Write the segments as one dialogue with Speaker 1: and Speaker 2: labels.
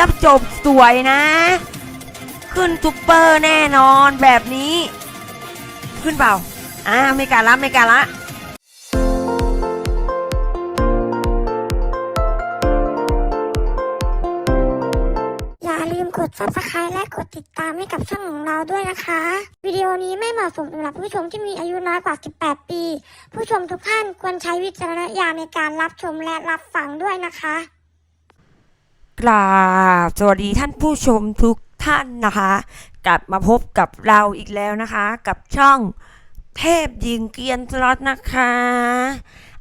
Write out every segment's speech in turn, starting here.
Speaker 1: ียบจบสวยนะ ขึ้นซุปเปอร์แน่นอนแบบนี้ ขึ้นเปล่า อ่าไม่การละไม่การละ
Speaker 2: อย่าลืมกด subscribe และกดติดตามให้กับช่องของเราด้วยนะคะ วิดีโอนี้ไม่เหมาะสมสำหรับผู้ชมที่มีอายุน้อยกว่า 18 ปี ผู้ชมทุกท่านควรใช้วิจารณญาณในการรับชมและรับฟังด้วยนะคะ
Speaker 1: กราบสวัสดีท่านผู้ชมทุกท่านนะคะ กลับมาพบกับเราอีกแล้วนะคะ กับช่องเทพยิงเกียนสล็อตนะคะ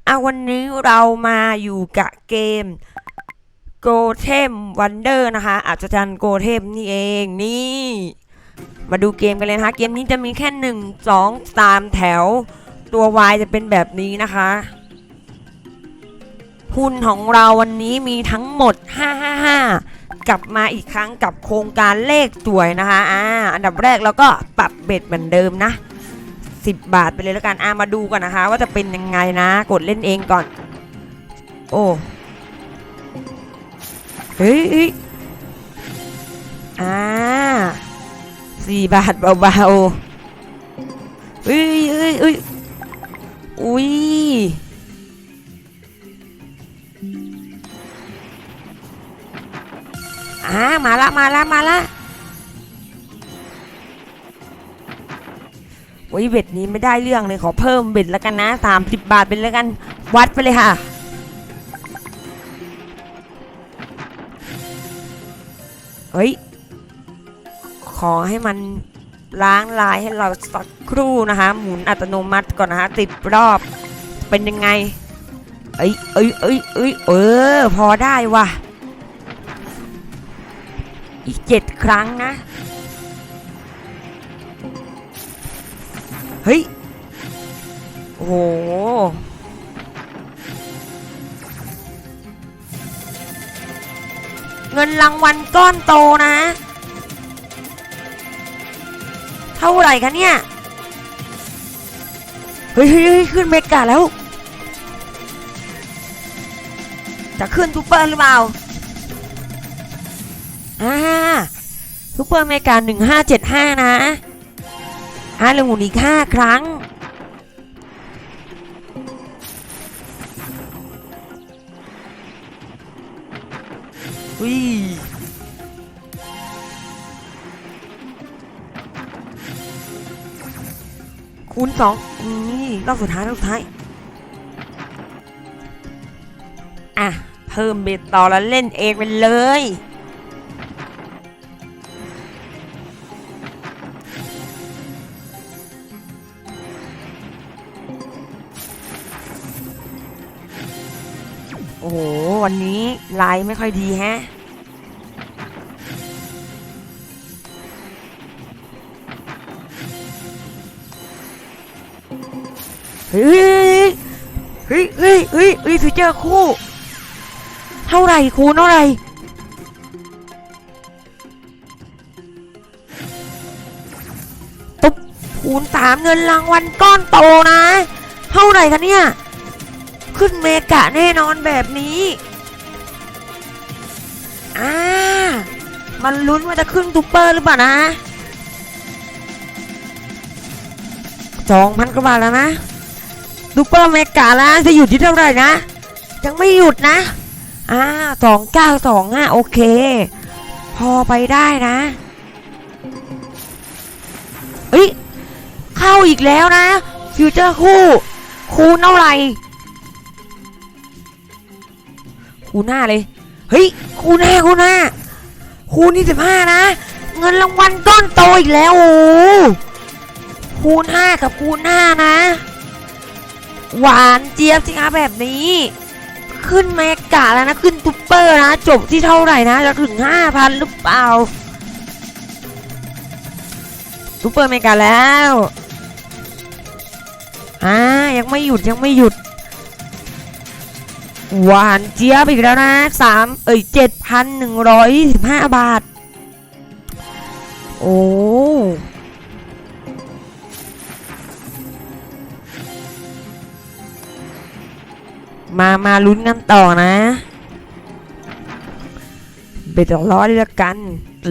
Speaker 1: เอาวันนี้เรามาอยู่กับเกมโกเทมวันเดอร์นะคะ อาจจะจันโกเทมนี่เองนี่ มาดูเกมกันเลยนะคะ เกมนี้จะมีแค่หนึ่งสองสามแถวตัว Y จะเป็นแบบนี้นะคะ หุ้นของเราวันนี้มีทั้งหมด 555 กลับมาอีกครั้งกับโครงการเลขสวยนะคะอ่าอันดับแรกเราก็ปรับเบ็ดเหมือนเดิมนะ 10 บาทไปเลยแล้วกันอ่ามาดูกันนะคะ ว่าจะเป็นยังไงนะ กดเล่นเองก่อน โอ้เฮ้ยอ่าสี่บาทเบาๆเฮ้ยเฮ้ยเฮ้ยอุ้ย อ่ามาละมาละมาละโอ้ยเบ็ดนี้ไม่ได้เรื่องเลยขอเพิ่มเบ็ดแล้วกันนะสามสิบบาทเป็นแล้วกัน วัดไปเลยค่ะ เฮ้ย ขอให้มันล้างลายให้เราสักครู่นะคะ หมุนอัตโนมัติก่อนนะคะติดรอบเป็นยังไง เอ้ยเอ้ยเอ้ยเอ้ยเออ พอได้ว่ะ อีกเจ็ดครั้งนะ เฮ้ย โอ้โห เงินรางวัลก้อนโตนะ เท่าไหร่คะเนี่ย เฮ้ยเฮ้ยขึ้นเมกาแล้ว จะขึ้นซูเปอร์หรือเปล่า อ่าซูเปอร์เมกาหนึ่งห้าเจ็ดห้านะอ่าเหลือหมุนอีกห้าครั้ง อุ้ยคูณสองนี่รอบสุดท้ายรอบสุดท้าย อะ เพิ่มเบ็ดต่อแล้วเล่นเองไปเลย อ้โห วันนี้ไลน์ไม่ค่อยดีแฮะ เฮ้ย เฮ้ยเฮ้ยเฮ้ยเฮ้ยฟิวเจอร์คู่ เท่าไหร่คูณเท่าไหร่ตุ๊บคูณสามเงินรางวัลก้อนโตนะ เท่าไหร่คะเนี่ย ขึ้นเมกะแน่นอนแบบนี้ อ่า มันลุ้นว่าจะขึ้นซูเปอร์หรือเปล่านะสองพันกว่าบาทแล้วนะซูเปอร์เมกะแล้วจะหยุดที่เท่าไหร่นะ ยังไม่หยุดนะ อ่าสองเก้าสองห้าโอเค พอไปได้นะเฮ้ย เข้าอีกแล้วนะ ฟิวเจอร์คู่ คูณเท่าไหร่ คูหน้าเลย เฮ้ยคูณห้าคูณห้าคูณที่สิบห้านะ เงินรางวัลก้อนโตอีกแล้วโอ้คูณห้ากับคูณห้านะ หวานเจี๊ยบสิคะแบบนี้ ขึ้นเมกกะแล้วนะ ขึ้นซุปเปอร์นะ จบที่เท่าไหร่นะ จะถึงห้าพันหรือเปล่าซุปเปอร์เมกะแล้วอ่ายังไม่หยุดยังไม่หยุด หวานเจี๊ยบอีกแล้วนะสามเอ้ยเจ็ดพันหนึ่งร้อยสิบห้าบาท โอ้มามาลุ้นกันต่อนะเบ็ดสอร้อยเลยละกัน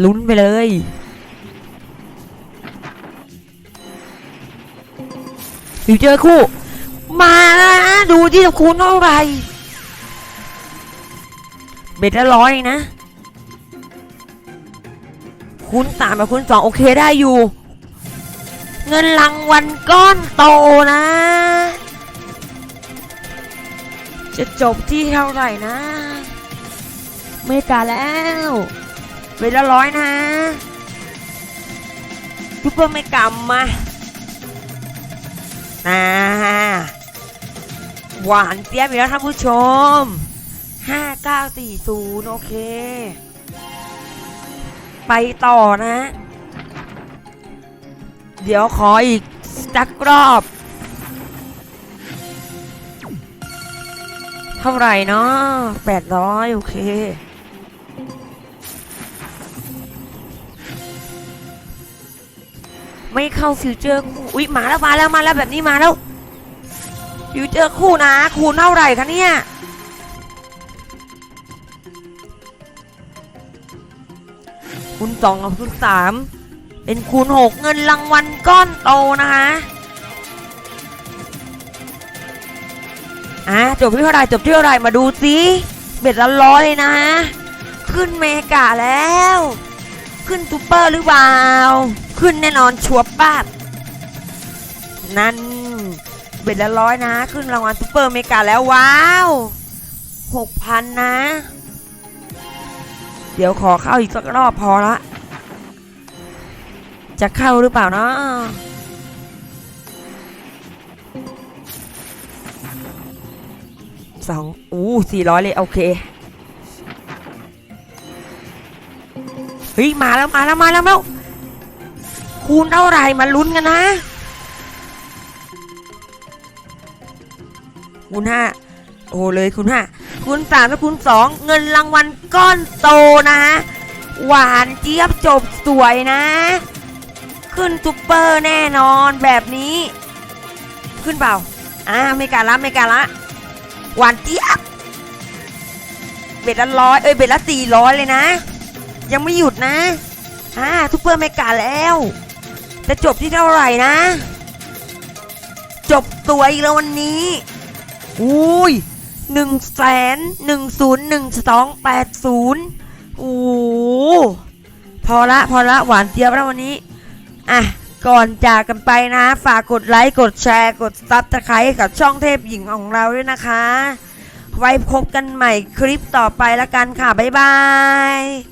Speaker 1: ลุ้นไปเลย อยู่เจอคู่ มาแล้วดูที่จะคูณเท่าไหร่ เบ็ดละร้อยนะ คูณสามกับคูณสองโอเคได้อยู่ เงินรางวัลก้อนโตนะ จะจบที่เท่าไหร่นะ ไม่กาแล้วเวลาร้อยนะซุปเปอร์ไม่กำมาอ่าหวานเตี้ยบอีกแล้วท่านผู้ชม 5940 โอเค ไปต่อนะ เดี๋ยวขออีกสักรอบ เท่าไหร่เนาะ800 โอเค ไม่เข้าฟิวเจอร์คู่อุ๊ย มาแล้ว มาแล้ว มาแล้ว แบบนี้มาแล้ว ฟิวเจอร์คู่นะ คูณเท่าไหร่คะเนี่ย คูณสองกับคูณสามเป็นคูณหกเงินรางวัลก้อนโตนะคะอะจบที่เท่าไรจบที่เท่าไรมาดูสิเบ็ดละร้อยเลยนะขึ้นเมกาแล้ว ขึ้นซูเปอร์หรือเปล่า ขึ้นแน่นอนชัวร์ป้าบนั่นเบ็ดละร้อยนะ ขึ้นรางวัลซูเปอร์เมกาแล้วว้าวหกพันนะ เดี๋ยวขอเข้าอีกสักรอบพอละ จะเข้าหรือเปล่านะสองอู้สี่ร้อยเลย โอเค เฮ้ย มาแล้ว มาแล้ว มาแล้วแล้วคูณเท่าไรมาลุ้นกันนะคูณห้า โอ้เลยคูณห้าคูณสามและคูณสองเงินรางวัลก้อนโตนะฮะหวานเจี๊ยบจบสวยนะ ขึ้นซุปเปอร์แน่นอนแบบนี้ ขึ้นเปล่าอ่าไม่กาละไม่กาละหวานเจี๊ยบเบ็ดละร้อยเอ้ยเบ็ดละสี่ร้อยเลยนะ ยังไม่หยุดนะอ่าซุปเปอร์ไม่กาแล้วจะจบที่เท่าไหร่นะ จบสวยอีกแล้ววันนี้อุ้ย หนึ่งแสนหนึ่งศูนย์หนึ่งสองแปดศูนย์โอ้โหพอละพอละหวานเจี๊ยบแล้ววันนี้ อะ ก่อนจากกันไปนะ ฝากกดไลค์ กดแชร์ กดซับสไครต์กับช่องเทพหญิงของเราด้วยนะคะ ไว้พบกันใหม่คลิปต่อไปละกันค่ะ บ๊ายบาย